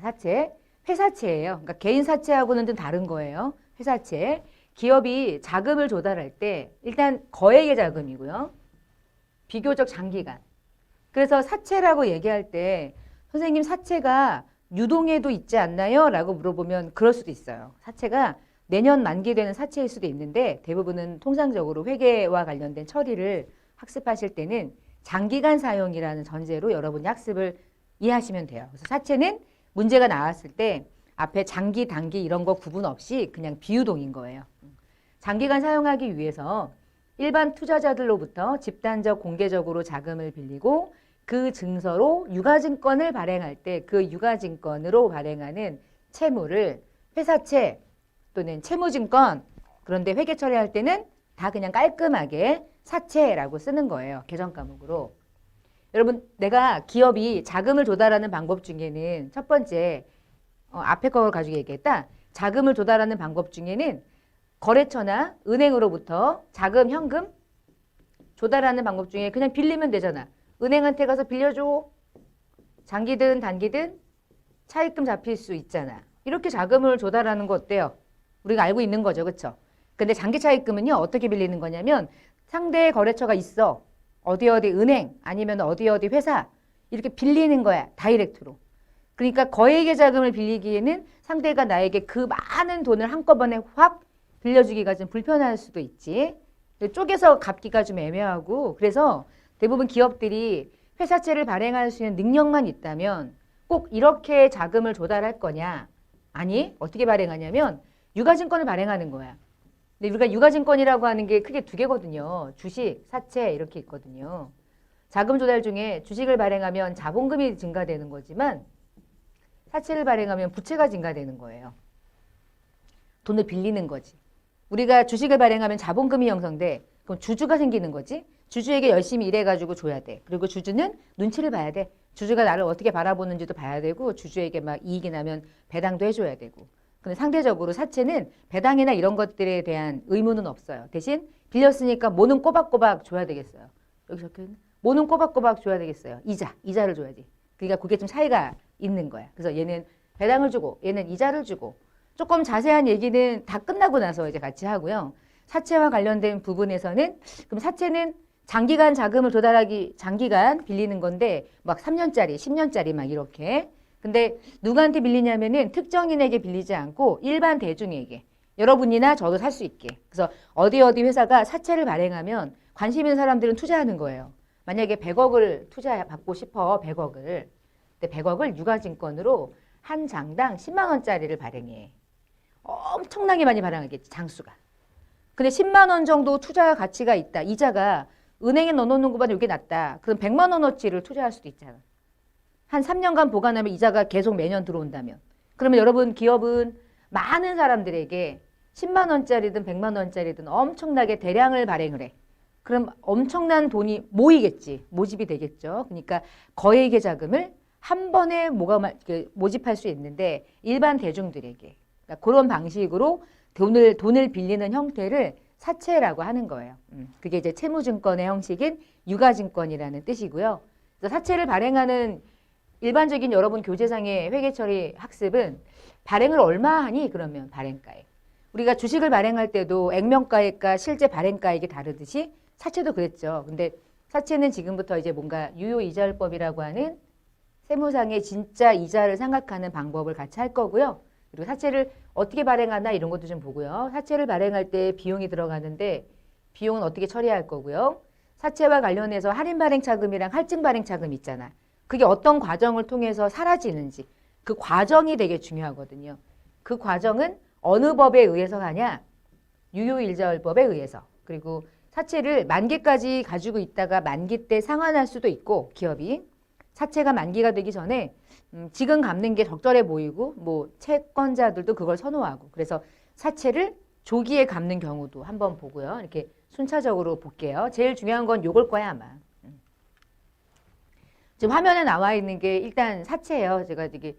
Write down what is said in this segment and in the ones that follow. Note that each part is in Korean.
사채, 회사채예요. 그러니까 개인 사채하고는 좀 다른 거예요. 회사채. 기업이 자금을 조달할 때 일단 거액의 자금이고요. 비교적 장기간. 그래서 사채라고 얘기할 때 선생님 사채가 유동에도 있지 않나요? 라고 물어보면 그럴 수도 있어요. 사채가 내년 만기되는 사채일 수도 있는데 대부분은 통상적으로 회계와 관련된 처리를 학습하실 때는 장기간 사용이라는 전제로 여러분이 학습을 이해하시면 돼요. 그래서 사채는 문제가 나왔을 때 앞에 장기, 단기 이런 거 구분 없이 그냥 비유동인 거예요. 장기간 사용하기 위해서 일반 투자자들로부터 집단적 공개적으로 자금을 빌리고 그 증서로 유가증권을 발행할 때 그 유가증권으로 발행하는 채무를 회사채 또는 채무증권 그런데 회계 처리할 때는 다 그냥 깔끔하게 사채라고 쓰는 거예요. 계정 과목으로. 여러분 내가 기업이 자금을 조달하는 방법 중에는 첫 번째 어, 앞에 거를 가지고 얘기했다. 자금을 조달하는 방법 중에는 거래처나 은행으로부터 자금, 현금 조달하는 방법 중에 그냥 빌리면 되잖아. 은행한테 가서 빌려줘. 장기든 단기든 차입금 잡힐 수 있잖아. 이렇게 자금을 조달하는 거 어때요? 우리가 알고 있는 거죠. 그렇죠? 근데 장기 차입금은요. 어떻게 빌리는 거냐면 상대 거래처가 있어. 어디 어디 은행 아니면 어디 어디 회사 이렇게 빌리는 거야. 다이렉트로. 그러니까 거액의 자금을 빌리기에는 상대가 나에게 그 많은 돈을 한꺼번에 확 빌려주기가 좀 불편할 수도 있지. 쪼개서 갚기가 좀 애매하고 그래서 대부분 기업들이 회사채를 발행할 수 있는 능력만 있다면 꼭 이렇게 자금을 조달할 거냐? 아니, 어떻게 발행하냐면 유가증권을 발행하는 거야. 근데 우리가 유가증권이라고 하는 게 크게 두 개거든요. 주식, 사채 이렇게 있거든요. 자금 조달 중에 주식을 발행하면 자본금이 증가되는 거지만 사채를 발행하면 부채가 증가되는 거예요. 돈을 빌리는 거지. 우리가 주식을 발행하면 자본금이 형성돼. 그럼 주주가 생기는 거지. 주주에게 열심히 일해가지고 줘야 돼. 그리고 주주는 눈치를 봐야 돼. 주주가 나를 어떻게 바라보는지도 봐야 되고 주주에게 막 이익이 나면 배당도 해줘야 되고. 근데 상대적으로 사채는 배당이나 이런 것들에 대한 의무는 없어요. 대신 빌렸으니까 뭐는 꼬박꼬박 줘야 되겠어요. 여기 적혀있는 뭐는 꼬박꼬박 줘야 되겠어요. 이자, 이자를 줘야지. 그러니까 그게 좀 차이가 있는 거야. 그래서 얘는 배당을 주고 얘는 이자를 주고 조금 자세한 얘기는 다 끝나고 나서 이제 같이 하고요. 사채와 관련된 부분에서는 그럼 사채는 장기간 자금을 조달하기 장기간 빌리는 건데 막 3년짜리, 10년짜리 막 이렇게. 근데 누구한테 빌리냐면은 특정인에게 빌리지 않고 일반 대중에게 여러분이나 저도 살 수 있게. 그래서 어디 어디 회사가 사채를 발행하면 관심 있는 사람들은 투자하는 거예요. 만약에 100억을 투자 받고 싶어 100억을. 근데 100억을 유가증권으로 한 장당 10만 원짜리를 발행해. 엄청나게 많이 발행하겠지 장수가. 근데 10만 원 정도 투자 가치가 있다. 이자가 은행에 넣어놓는 것보다 이게 낫다. 그럼 100만 원어치를 투자할 수도 있잖아. 한 3년간 보관하면 이자가 계속 매년 들어온다면. 그러면 여러분 기업은 많은 사람들에게 10만 원짜리든 100만 원짜리든 엄청나게 대량을 발행을 해. 그럼 엄청난 돈이 모이겠지. 모집이 되겠죠. 그러니까 거액의 자금을 한 번에 모가, 모집할 수 있는데 일반 대중들에게 그러니까 그런 방식으로 돈을 돈을 빌리는 형태를 사채라고 하는 거예요. 음, 그게 이제 채무증권의 형식인 유가증권이라는 뜻이고요. 사채를 발행하는 일반적인 여러분 교재상의 회계처리 학습은 발행을 얼마 하니 그러면 발행가액. 우리가 주식을 발행할 때도 액면가액과 실제 발행가액이 다르듯이 사채도 그랬죠. 근데 사채는 지금부터 이제 뭔가 유효이자율법이라고 하는 세무상의 진짜 이자를 생각하는 방법을 같이 할 거고요. 그리고 사채를 어떻게 발행하나 이런 것도 좀 보고요. 사채를 발행할 때 비용이 들어가는데 비용은 어떻게 처리할 거고요. 사채와 관련해서 할인 발행 차금이랑 할증 발행 차금 있잖아. 그게 어떤 과정을 통해서 사라지는지 그 과정이 되게 중요하거든요. 그 과정은 어느 법에 의해서 하냐? 유효일자율법에 의해서. 그리고 사채를 만기까지 가지고 있다가 만기 때 상환할 수도 있고 기업이 사채가 만기가 되기 전에 음, 지금 갚는 게 적절해 보이고 뭐 채권자들도 그걸 선호하고 그래서 사채를 조기에 갚는 경우도 한번 보고요. 이렇게 순차적으로 볼게요. 제일 중요한 건 요걸 거야 아마. 음. 지금 화면에 나와 있는 게 일단 사채예요. 제가 이게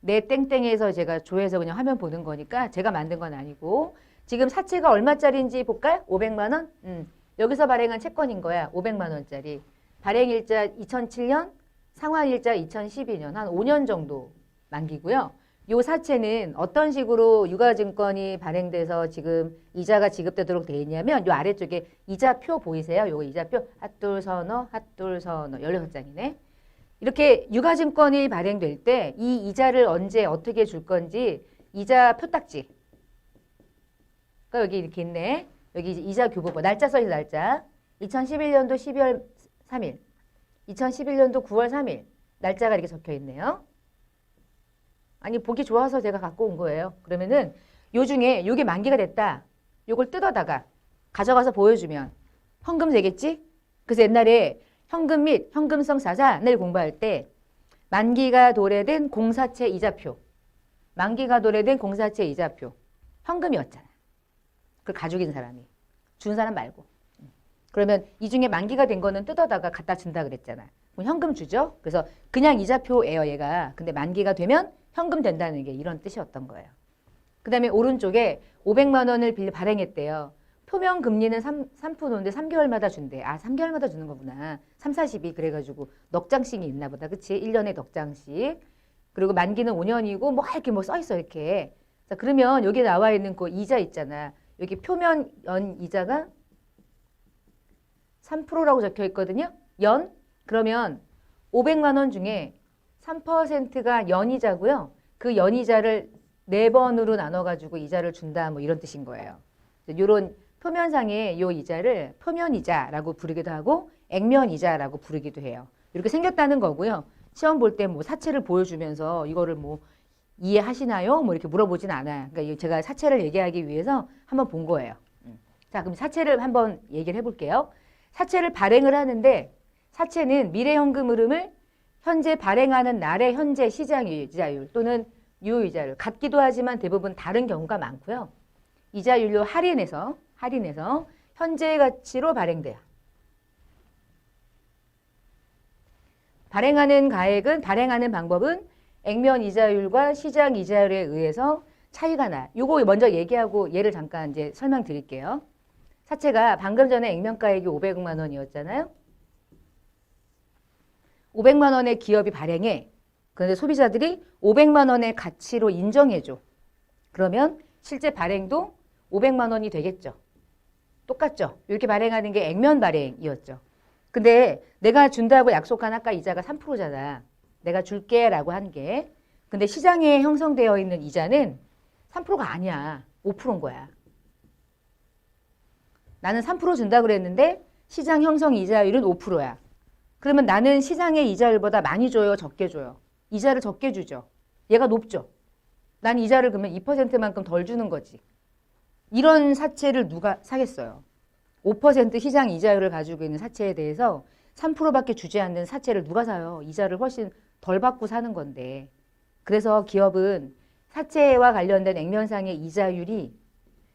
내 땡땡에서 제가 조회해서 그냥 화면 보는 거니까 제가 만든 건 아니고 지금 사채가 얼마짜리인지 볼까요? 500만 원? 음. 여기서 발행한 채권인 거야. 500만 원짜리. 발행일자 2007년, 상환일자 2012년 한 5년 정도 만기고요. 요 사채는 어떤 식으로 유가증권이 발행돼서 지금 이자가 지급되도록 되어 있냐면 요 아래쪽에 이자표 보이세요? 요거 이자표 핫돌 선어 핫돌 선어 16장이네. 이렇게 유가증권이 발행될 때 이 이자를 언제 어떻게 줄 건지 이자 표딱지. 그 여기 이렇게 있네. 여기 이자 교부보 날짜 써있어 날짜. 2011년도 12월 3일. 2011년도 9월 3일. 날짜가 이렇게 적혀 있네요. 아니 보기 좋아서 제가 갖고 온 거예요. 그러면은 요 중에 요게 만기가 됐다. 요걸 뜯어다가 가져가서 보여주면 현금 되겠지? 그래서 옛날에 현금 및 현금성 자산을 공부할 때 만기가 도래된 공사채 이자표, 만기가 도래된 공사채 이자표, 현금이었잖아. 가지고 있는 사람이 준 사람 말고. 그러면 이 중에 만기가 된 거는 뜯어다가 갖다 준다 그랬잖아. 그럼 현금 주죠. 그래서 그냥 이자표예요, 얘가. 근데 만기가 되면 현금 된다는 게 이런 뜻이었던 거예요. 그 다음에 오른쪽에 500만 원을 빌 발행했대요. 표면 금리는 3, 3%인데 3개월마다 준대. 아, 3개월마다 주는 거구나. 3, 40이 그래가지고 넉 장씩이 있나 보다. 그치? 1년에 넉 장씩. 그리고 만기는 5년이고 뭐 이렇게 뭐 써 있어 이렇게. 자, 그러면 여기 나와 있는 그 이자 있잖아. 여기 표면 연 이자가 3%라고 적혀 있거든요. 연. 그러면 500만 원 중에 3%가 연이자고요. 그 연이자를 네 번으로 나눠 가지고 이자를 준다 뭐 이런 뜻인 거예요. 이런 표면상의 요 이자를 표면이자라고 부르기도 하고 액면이자라고 부르기도 해요. 이렇게 생겼다는 거고요. 시험 볼 때 뭐 사채를 보여주면서 이거를 뭐 이해하시나요? 뭐 이렇게 물어보진 않아요. 그러니까 제가 사채를 얘기하기 위해서 한번 본 거예요. 음. 자, 그럼 사채를 한번 얘기를 해볼게요. 사채를 발행을 하는데 사채는 미래 현금 흐름을 현재 발행하는 날의 현재 시장 이자율 또는 유효이자율 같기도 하지만 대부분 다른 경우가 많고요. 이자율로 할인해서 할인해서 현재 가치로 발행돼요. 발행하는 가액은 발행하는 방법은 액면 이자율과 시장 이자율에 의해서 차이가 나. 요거 먼저 얘기하고 예를 잠깐 이제 설명드릴게요. 사채가 방금 전에 액면 가액이 500만 원이었잖아요. 500만 원의 기업이 발행해. 그런데 소비자들이 500만 원의 가치로 인정해줘. 그러면 실제 발행도 500만 원이 되겠죠. 똑같죠. 이렇게 발행하는 게 액면 발행이었죠. 근데 내가 준다고 약속한 아까 이자가 3%잖아. 내가 줄게 라고 한 게. 근데 시장에 형성되어 있는 이자는 3%가 아니야. 5%인 거야. 나는 3% 준다 그랬는데 시장 형성 이자율은 5%야. 그러면 나는 시장의 이자율보다 많이 줘요, 적게 줘요? 이자를 적게 주죠. 얘가 높죠. 난 이자를 그러면 2%만큼 덜 주는 거지. 이런 사채를 누가 사겠어요? 5% 시장 이자율을 가지고 있는 사채에 대해서 3%밖에 주지 않는 사채를 누가 사요? 이자를 훨씬 덜 받고 사는 건데. 그래서 기업은 사채와 관련된 액면상의 이자율이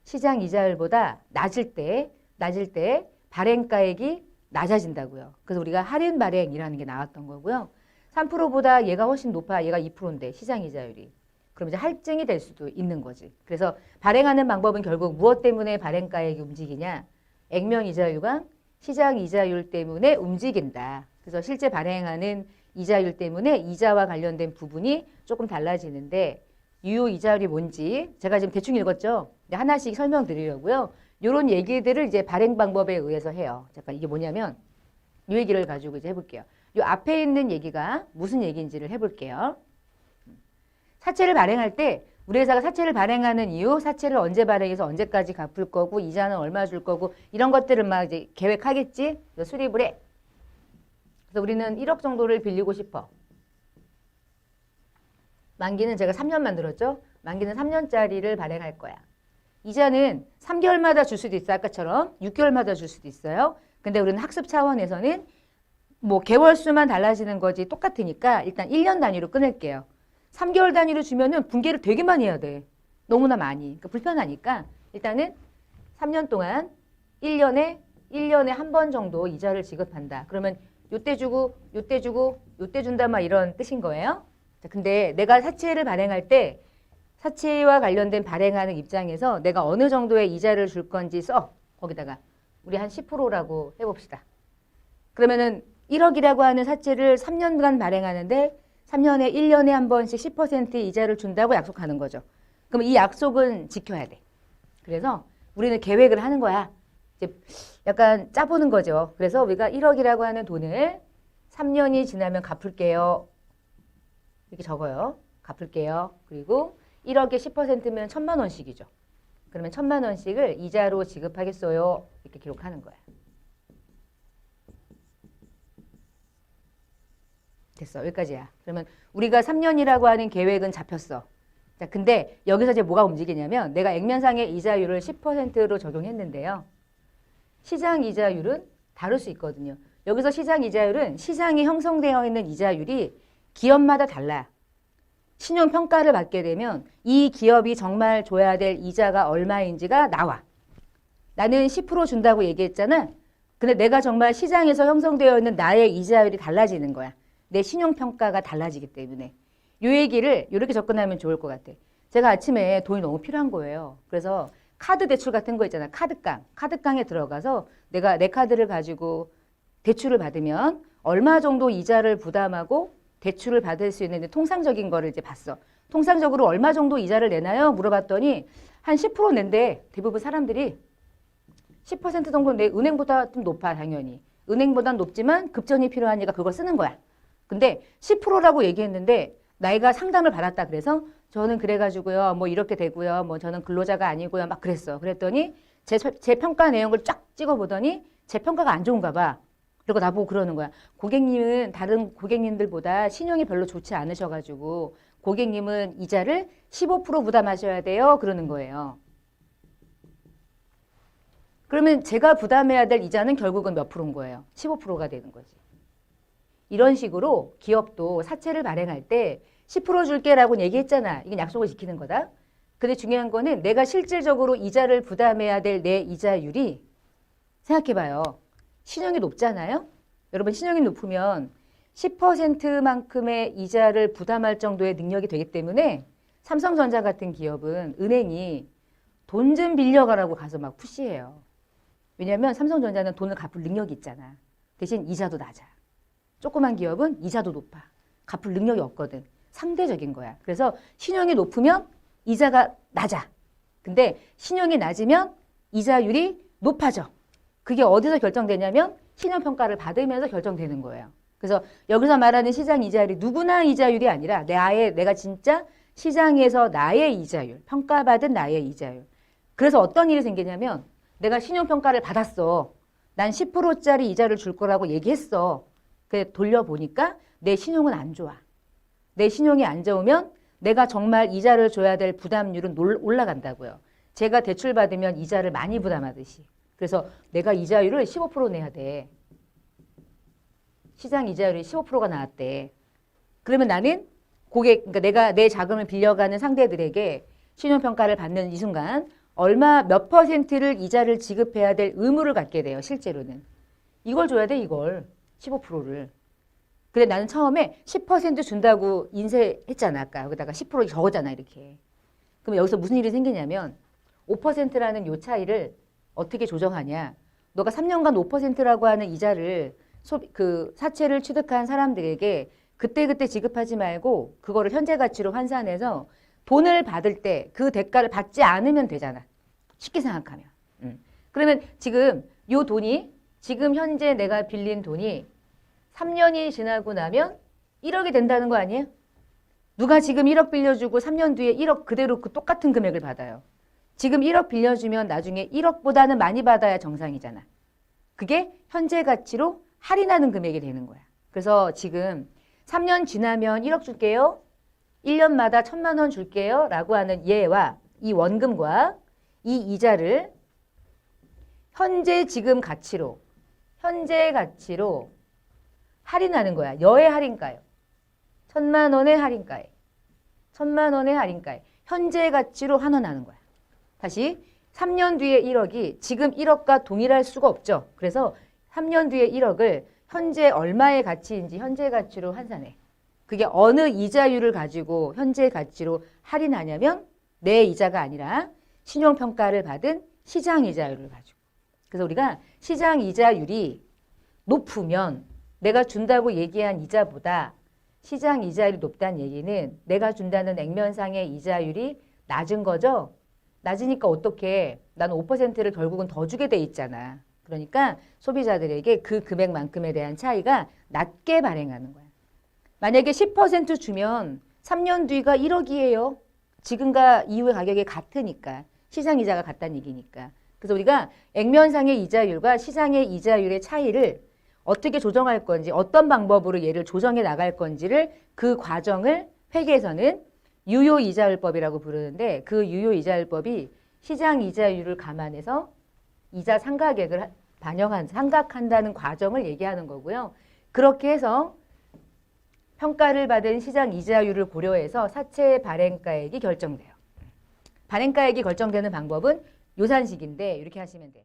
시장 이자율보다 낮을 때, 낮을 때 발행가액이 낮아진다고요. 그래서 우리가 할인 발행이라는 게 나왔던 거고요. 3%보다 얘가 훨씬 높아. 얘가 2%인데 시장 이자율이. 그럼 이제 할증이 될 수도 있는 거지. 그래서 발행하는 방법은 결국 무엇 때문에 발행가액이 움직이냐? 액면 이자율과 시장 이자율 때문에 움직인다. 그래서 실제 발행하는 이자율 때문에 이자와 관련된 부분이 조금 달라지는데 유효 이자율이 뭔지 제가 지금 대충 읽었죠. 하나씩 설명드리려고요. 이런 얘기들을 이제 발행 방법에 의해서 해요. 잠깐 이게 뭐냐면 이 얘기를 가지고 이제 해볼게요. 이 앞에 있는 얘기가 무슨 얘기인지를 해볼게요. 사채를 발행할 때 우리 회사가 사채를 발행하는 이유, 사채를 언제 발행해서 언제까지 갚을 거고, 이자는 얼마 줄 거고, 이런 것들을 막 이제 계획하겠지? 수립을 해. 그래서 우리는 1억 정도를 빌리고 싶어. 만기는 제가 3년 만들었죠? 만기는 3년짜리를 발행할 거야. 이자는 3개월마다 줄 수도 있어. 아까처럼 6개월마다 줄 수도 있어요. 근데 우리는 학습 차원에서는 뭐 개월 수만 달라지는 거지 똑같으니까 일단 1년 단위로 끊을게요. 3개월 단위로 주면은 분개를 되게 많이 해야 돼. 너무나 많이. 그러니까 불편하니까 일단은 3년 동안 1년에 1년에 한 번 정도 이자를 지급한다. 그러면 요때 주고 요때 주고 요때 준다 막 이런 뜻인 거예요. 자, 근데 내가 사채를 발행할 때 사채와 관련된 발행하는 입장에서 내가 어느 정도의 이자를 줄 건지 써. 거기다가 우리 한 10%라고 해 봅시다. 그러면은 1억이라고 하는 사채를 3년간 발행하는데 3년에 1년에 한 번씩 10% 이자를 준다고 약속하는 거죠. 그럼 이 약속은 지켜야 돼. 그래서 우리는 계획을 하는 거야. 이제 약간 짜보는 거죠. 그래서 우리가 1억이라고 하는 돈을 3년이 지나면 갚을게요. 이렇게 적어요. 갚을게요. 그리고 1억에 10%면 천만 원씩이죠. 그러면 천만 원씩을 이자로 지급하겠어요. 이렇게 기록하는 거야. 됐어. 여기까지야. 그러면 우리가 3년이라고 하는 계획은 잡혔어. 자, 근데 여기서 이제 뭐가 움직이냐면 내가 액면상의 이자율을 10%로 적용했는데요. 시장 이자율은 다를 수 있거든요. 여기서 시장 이자율은 시장이 형성되어 있는 이자율이 기업마다 달라. 신용 평가를 받게 되면 이 기업이 정말 줘야 될 이자가 얼마인지가 나와. 나는 10% 준다고 얘기했잖아. 근데 내가 정말 시장에서 형성되어 있는 나의 이자율이 달라지는 거야. 내 신용 평가가 달라지기 때문에. 요 얘기를 이렇게 접근하면 좋을 것 같아. 제가 아침에 돈이 너무 필요한 거예요. 그래서 카드 대출 같은 거 있잖아. 카드깡. 카드깡에 들어가서 내가 내 카드를 가지고 대출을 받으면 얼마 정도 이자를 부담하고 대출을 받을 수 있는 통상적인 거를 이제 봤어. 통상적으로 얼마 정도 이자를 내나요? 물어봤더니 한 10% 낸대. 대부분 사람들이 10% 정도 내 은행보다 좀 높아 당연히. 은행보단 높지만 급전이 필요하니까 그걸 쓰는 거야. 근데 10%라고 얘기했는데 나이가 상담을 받았다 그래서 저는 그래가지고요 뭐 이렇게 되고요 뭐 저는 근로자가 아니고요 막 그랬어. 그랬더니 제, 제 평가 내용을 쫙 찍어보더니 제 평가가 안 좋은가 봐. 그리고 나보고 그러는 거야. 고객님은 다른 고객님들보다 신용이 별로 좋지 않으셔가지고 고객님은 이자를 15% 부담하셔야 돼요 그러는 거예요. 그러면 제가 부담해야 될 이자는 결국은 몇 프로인 거예요? 15%가 되는 거지 이런 식으로 기업도 사채를 발행할 때 10% 줄게라고 얘기했잖아. 이건 약속을 지키는 거다. 근데 중요한 거는 내가 실질적으로 이자를 부담해야 될 내 이자율이 생각해봐요. 신용이 높잖아요. 여러분 신용이 높으면 10%만큼의 이자를 부담할 정도의 능력이 되기 때문에 삼성전자 같은 기업은 은행이 돈 좀 빌려가라고 가서 막 푸시해요. 왜냐하면 삼성전자는 돈을 갚을 능력이 있잖아. 대신 이자도 낮아. 조그만 기업은 이자도 높아. 갚을 능력이 없거든. 상대적인 거야. 그래서 신용이 높으면 이자가 낮아. 근데 신용이 낮으면 이자율이 높아져. 그게 어디서 결정되냐면 신용평가를 받으면서 결정되는 거예요. 그래서 여기서 말하는 시장 이자율이 누구나 이자율이 아니라 내 아예 내가 진짜 시장에서 나의 이자율, 평가받은 나의 이자율. 그래서 어떤 일이 생기냐면 내가 신용평가를 받았어. 난 10%짜리 이자를 줄 거라고 얘기했어. 그 돌려보니까 내 신용은 안 좋아. 내 신용이 안 좋으면 내가 정말 이자를 줘야 될 부담률은 놀- 올라간다고요. 제가 대출 받으면 이자를 많이 부담하듯이. 그래서 내가 이자율을 15% 내야 돼. 시장 이자율이 15%가 나왔대. 그러면 나는 고객, 그러니까 내가 내 자금을 빌려가는 상대들에게 신용평가를 받는 이 순간 얼마 몇 퍼센트를 이자를 지급해야 될 의무를 갖게 돼요. 실제로는. 이걸 줘야 돼, 이걸. 15%를. 근데 나는 처음에 10% 준다고 인쇄했잖아. 아까 여기다가 10% 적었잖아. 이렇게. 그럼 여기서 무슨 일이 생기냐면 5%라는 요 차이를 어떻게 조정하냐. 너가 3년간 5%라고 하는 이자를 소, 그 사채를 취득한 사람들에게 그때그때 지급하지 말고 그거를 현재 가치로 환산해서 돈을 받을 때 그 대가를 받지 않으면 되잖아. 쉽게 생각하면. 음. 그러면 지금 요 돈이 지금 현재 내가 빌린 돈이 3년이 지나고 나면 1억이 된다는 거 아니에요? 누가 지금 1억 빌려주고 3년 뒤에 1억 그대로 그 똑같은 금액을 받아요. 지금 1억 빌려주면 나중에 1억보다는 많이 받아야 정상이잖아. 그게 현재 가치로 할인하는 금액이 되는 거야. 그래서 지금 3년 지나면 1억 줄게요. 1년마다 천만 원 줄게요. 라고 하는 예와 이 원금과 이 이자를 현재 지금 가치로 현재 가치로 할인하는 거야. 여의 할인가요? 천만 원의 할인가에. 천만 원의 할인가에. 현재 가치로 환원하는 거야. 다시 3년 뒤에 1억이 지금 1억과 동일할 수가 없죠. 그래서 3년 뒤에 1억을 현재 얼마의 가치인지 현재 가치로 환산해. 그게 어느 이자율을 가지고 현재 가치로 할인하냐면 내 이자가 아니라 신용평가를 받은 시장 이자율을 가지고. 그래서 우리가 시장 이자율이 높으면 내가 준다고 얘기한 이자보다 시장 이자율이 높다는 얘기는 내가 준다는 액면상의 이자율이 낮은 거죠. 낮으니까 어떻게? 나는 5%를 결국은 더 주게 돼 있잖아. 그러니까 소비자들에게 그 금액만큼에 대한 차이가 낮게 발행하는 거야. 만약에 10% 주면 3년 뒤가 1억이에요. 지금과 이후의 가격이 같으니까 시장 이자가 같다는 얘기니까. 그래서 우리가 액면상의 이자율과 시장의 이자율의 차이를 어떻게 조정할 건지 어떤 방법으로 얘를 조정해 나갈 건지를 그 과정을 회계에서는 유효 이자율법이라고 부르는데 그 유효 이자율법이 시장 이자율을 감안해서 이자 상각액을 하- 반영한 상각한다는 과정을 얘기하는 거고요. 그렇게 해서 평가를 받은 시장 이자율을 고려해서 사채 발행가액이 결정돼요. 발행가액이 결정되는 방법은 요산식인데 이렇게 하시면 돼요.